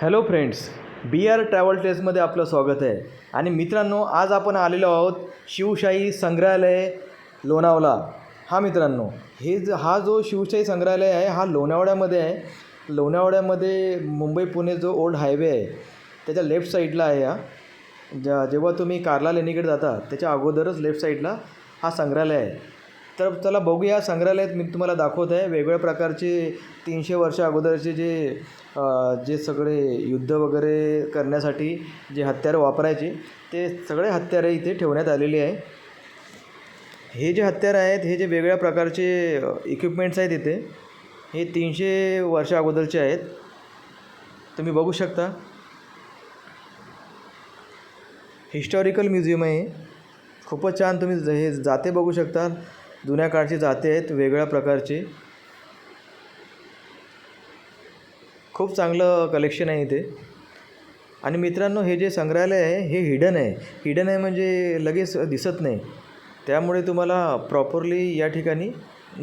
Hello friends B R travel टेस्टमध्ये आपलं स्वागत आहे. आणि मित्रांनो आज आपण आलेलो आहोत शिवशाही संग्रहालय लोणावळा हा मित्रांनो हे ज हा जो शिवशाही संग्रहालय आहे हा लोणावळ्यामध्ये आहे. लोणावळ्यामध्ये मुंबई पुणे जो ओल्ड हायवे आहे त्याच्या लेफ्ट साईडला आहे हा. ज्या जेव्हा तुम्ही कार्ला लेणीकडे जाता त्याच्या अगोदरच लेफ्ट साईडला हा संग्रहालय आहे. तर चला बघूया. संग्रहालयात मी तुम्हाला दाखवत आहे. वेगवेगळ्या प्रकारचे तीनशे वर्ष अगोदरचे जे जे सगळे युद्ध वगैरे करण्यासाठी जे हत्यारं वापरायचे ते सगळे हत्यारं इथे ठेवण्यात आलेली आहे. हे जे हत्यारं आहेत हे जे वेगवेगळ्या प्रकारचे इक्विपमेंट्स आहेत इथे हे तीनशे वर्ष अगोदरचे आहेत. तुम्ही बघू शकता. हिस्टॉरिकल म्युझियम आहे खूपच छान तुम्ही ज- हे जाते बघू शकता. जुन्या काळची जाते आहेत वेगळ्या प्रकारची. खूप चांगलं कलेक्शन आहे इथे. आणि मित्रांनो हे जे संग्रहालय आहे हे हिडन आहे. हिडन आहे म्हणजे लगेच दिसत नाही. त्यामुळे तुम्हाला प्रॉपरली या ठिकाणी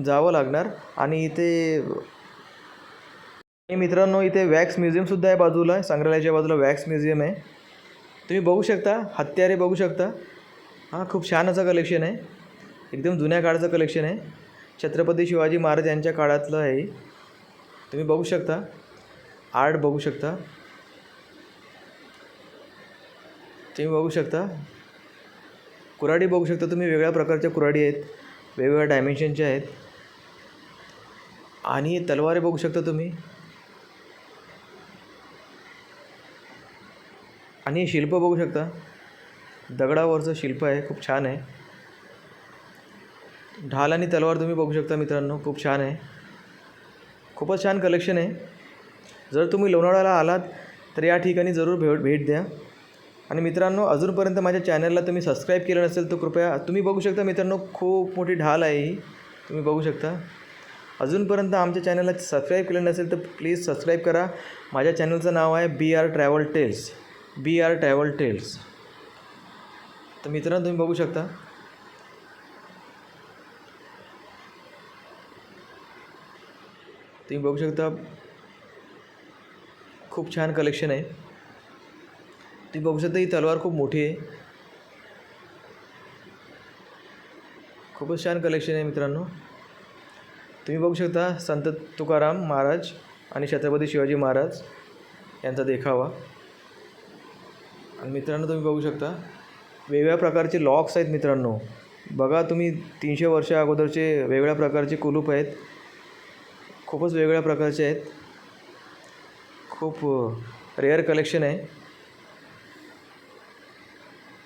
जावं लागणार. आणि इथे आणि मित्रांनो इथे वॅक्स म्युझियमसुद्धा आहे बाजूला. संग्रहालयाच्या बाजूला वॅक्स म्युझियम आहे. तुम्ही बघू शकता हत्यारे बघू शकता. हां खूप छान असं कलेक्शन आहे. एकदम जुन्या काळाचं कलेक्शन आहे. छत्रपती शिवाजी महाराज यांच्या काळातलं आहे. तुम्ही बघू शकता. आर्ट बघू शकता. तुम्ही बघू शकता. कुऱ्हाडी बघू शकता तुम्ही. वेगळ्या प्रकारच्या कुऱ्हाडी आहेत. वेगवेगळ्या डायमेन्शनच्या आहेत. आणि तलवारे बघू शकता तुम्ही. आणि शिल्प बघू शकता. दगडावरचं शिल्प आहे. खूप छान आहे. ढाल आणि तलवार तुम्ही बघू शकता मित्रांनो खूप छान आहे. खूपच छान कलेक्शन आहे. जर तुम्ही लोणावळ्याला आलात तर या ठिकाणी जरूर भेट भेट द्या. आणि मित्रांनो अजूनपर्यंत माझ्या चॅनलला तुम्ही सबस्क्राईब केलं नसेल तर कृपया तुम्ही बघू शकता मित्रांनो खूप मोठी ढाल आहे ही. तुम्ही बघू शकता. अजूनपर्यंत आमच्या चॅनलला सबस्क्राईब केलं नसेल तर प्लीज सबस्क्राईब करा. माझ्या चॅनलचं नाव आहे B R travel tales B R travel tales तर मित्रांनो तुम्ही बघू शकता. तुम्ही बघू शकता खूप छान कलेक्शन आहे. तुम्ही बघू शकता ही तलवार खूप मोठी आहे. खूपच छान कलेक्शन आहे मित्रांनो. तुम्ही बघू शकता संत तुकाराम महाराज आणि छत्रपती शिवाजी महाराज यांचा देखावा. आणि मित्रांनो तुम्ही बघू शकता वेगळ्या प्रकारचे लॉक्स आहेत मित्रांनो. बघा तुम्ही तीनशे वर्षा अगोदरचे वेगळ्या प्रकारचे कुलूप आहेत. खूपच वेगळ्या प्रकारचे आहेत. खूप रेअर कलेक्शन आहे.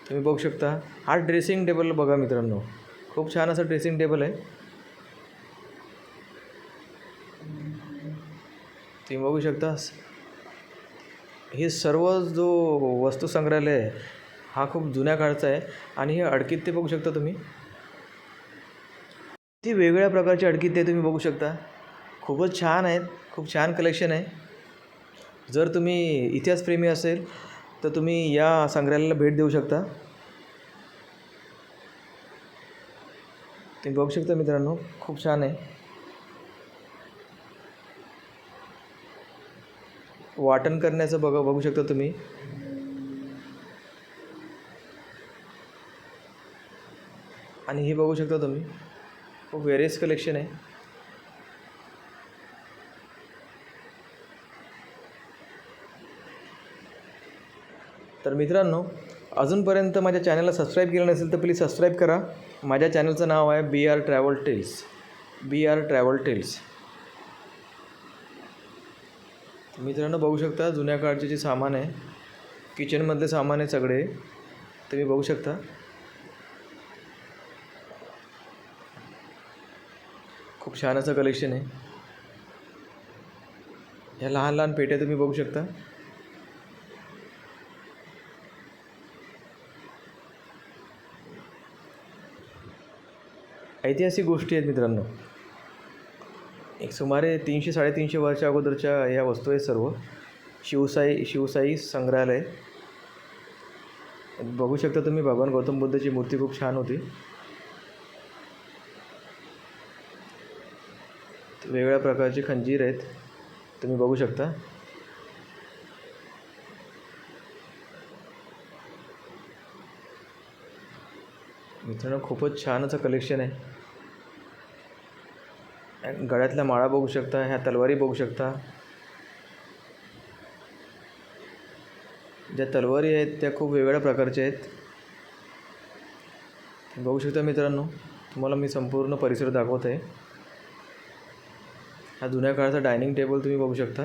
तुम्ही बघू शकता. हा ड्रेसिंग टेबल बघा मित्रांनो. खूप छान असं ड्रेसिंग टेबल आहे. तुम्ही बघू शकता. हे सर्व जो वस्तू संग्रहालय आहे हा खूप जुन्या काळचा आहे. आणि हे अडकीत ते बघू शकता तुम्ही. ती वेगळ्या प्रकारची अडकीत ते तुम्ही बघू शकता. खूपच छान आहेत. खूप छान कलेक्शन आहे. जर तुम्ही इतिहासप्रेमी असेल तर तुम्ही या संग्रहालयाला भेट देऊ शकता. तुम्ही बघू शकता मित्रांनो खूप छान आहे. वाटण करण्याचं बघा बघू शकता तुम्ही. आणि हे बघू शकता तुम्ही. खूप वेरियस कलेक्शन आहे. तर मित्रांनो अजूनपर्यंत माझ्या चॅनलला सबस्क्राईब केलं नसेल तर प्लीज सबस्क्राईब करा. माझ्या चॅनलचं नाव आहे B R travel tales. B R travel tales. मित्रांनो बघू शकता जुन्या काळचे जे सामान आहे किचनमधले सामान आहे सगळे तुम्ही बघू शकता. खूप छान असं कलेक्शन आहे. ह्या लहान लहान पेट्या तुम्ही बघू शकता. ऐतिहासिक गोष्टी आहेत मित्रांनो. एक सुमारे तीनशे साडेतीनशे वर्षा अगोदरच्या ह्या वस्तू आहेत सर्व. शिवसाई शिवसाई संग्रहालय. बघू शकता तुम्ही भगवान गौतम बुद्धाची मूर्ती खूप छान होती. वेगवेगळ्या प्रकारची खंजीर आहेत. तुम्ही बघू शकता. मित्रांनो खूपच छान असं कलेक्शन आहे. गळ्यातल्या माळा बघू शकता ह्या तलवारी बघू शकता. ज्या तलवारी आहेत त्या खूप वेगवेगळ्या प्रकारच्या आहेत. बघू शकता मित्रांनो तुम्हाला मी संपूर्ण परिसर दाखवत आहे हा जुन्या काळाचा डायनिंग टेबल तुम्ही बघू शकता.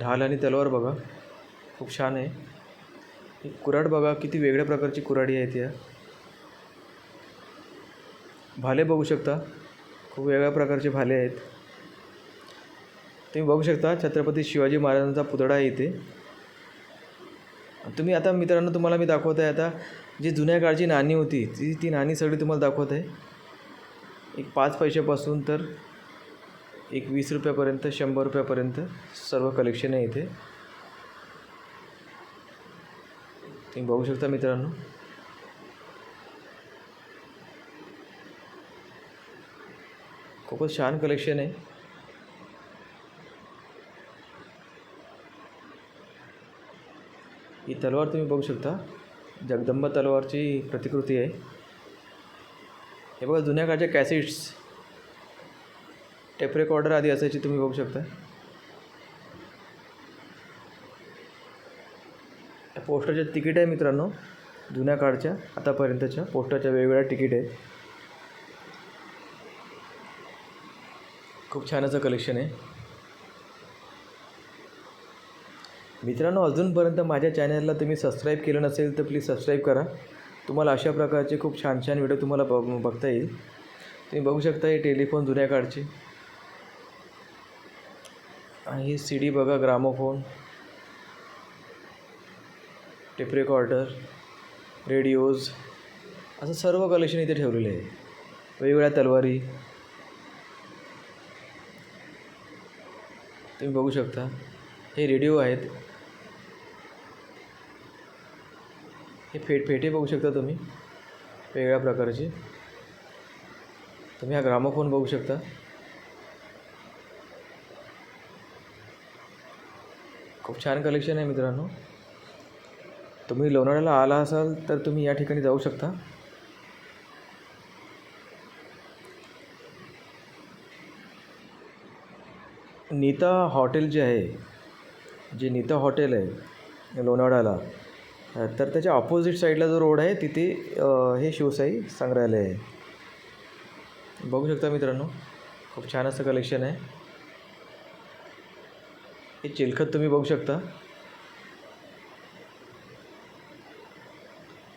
ढाल आणि तलवार बघा खूप छान आहे. ही कुऱ्हाड बघा किती वेगळ्या प्रकारची कुऱ्हाडी आहेत या. भाले बघू शकता खूप वेगळ्या प्रकारचे भाले आहेत. तुम्ही बघू शकता छत्रपती शिवाजी महाराजांचा पुतळा आहे इथे. तुम्ही आता मित्रांनो तुम्हाला मी दाखवत आहे आता जी जुन्या काळची नाणी होती ती ती नाणी सगळी तुम्हाला दाखवत आहे एक पाच पैशापासून तर एक वीस रुपयापर्यंत शंभर रुपयापर्यंत सर्व कलेक्शन आहे इथे. तुम्ही बघू शकता मित्रांनो. खूपच छान कलेक्शन आहे. ही तलवार तुम्ही बघू शकता. जगदंबा तलवारची प्रतिकृती आहे. हे बघा जुन्या काळच्या कॅसेट्स टेप रेकॉर्डर आधी असायची तुम्ही बघू शकता. या पोस्टाच्या तिकीट आहे मित्रांनो जुन्या काळच्या आतापर्यंतच्या. पोस्टाच्या वेगवेगळ्या तिकीट आहेत. खूप छान असं कलेक्शन आहे. मित्रांनो अजूनपर्यंत माझ्या चॅनलला तुम्ही सबस्क्राईब केलं नसेल तर प्लीज सबस्क्राईब करा. तुम्हाला अशा प्रकारचे खूप छान छान व्हिडिओ तुम्हाला ब बघता येईल. तुम्ही बघू शकता हे टेलिफोन जुन्या काळचे आणि ही सी डी बघा ग्रामोफोन. टेप रेकॉर्डर रेडिओज असं सर्व कलेक्शन इथे ठेवलेलं आहे. वेगवेगळ्या तलवारी. तुम्ही बघू शकता हे रेडिओ आहेत. हे फेट फेटे बघू शकता तुम्ही. वेगळ्या प्रकारचे. तुम्ही हा ग्रामोफोन बघू शकता. खूप छान कलेक्शन आहे मित्रांनो. तुम्ही लोणावळ्याला आला असाल तर तुम्ही या ठिकाणी जाऊ शकता. नीता हॉटेल जे आहे जे नीता हॉटेल आहे लोणावळ्याला तर त्याच्या ऑपोजिट साईडला जो रोड आहे तिथे हे शिवसाई संग्रहालय आहे. बघू शकता मित्रांनो खूप छान असं कलेक्शन आहे. हे चिलखत तुम्ही बघू शकता.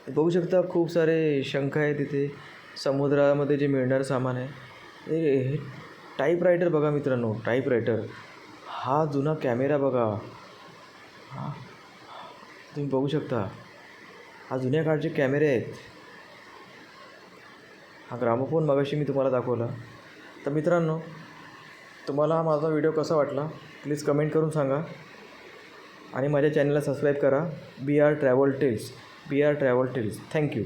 बघू शकता खूप सारे शंख आहे तिथे. समुद्रामध्ये जे मिळणारं सामान आहे. हे हे टाईपरायटर बघा मित्रांनो टाईपरायटर हा जुना कॅमेरा बघा. हा. तुम्ही बघू शकता. हा जुन्या काळचे कॅमेरे आहेत. हा ग्रामोफोन मगाशी मी तुम्हाला दाखवला. तर मित्रांनो तुम्हाला हा माझा व्हिडिओ कसा वाटला? प्लीज कमेंट करून सांगा. आणि माझ्या चॅनलला सबस्क्राईब करा. B R travel tales B R travel tales thank you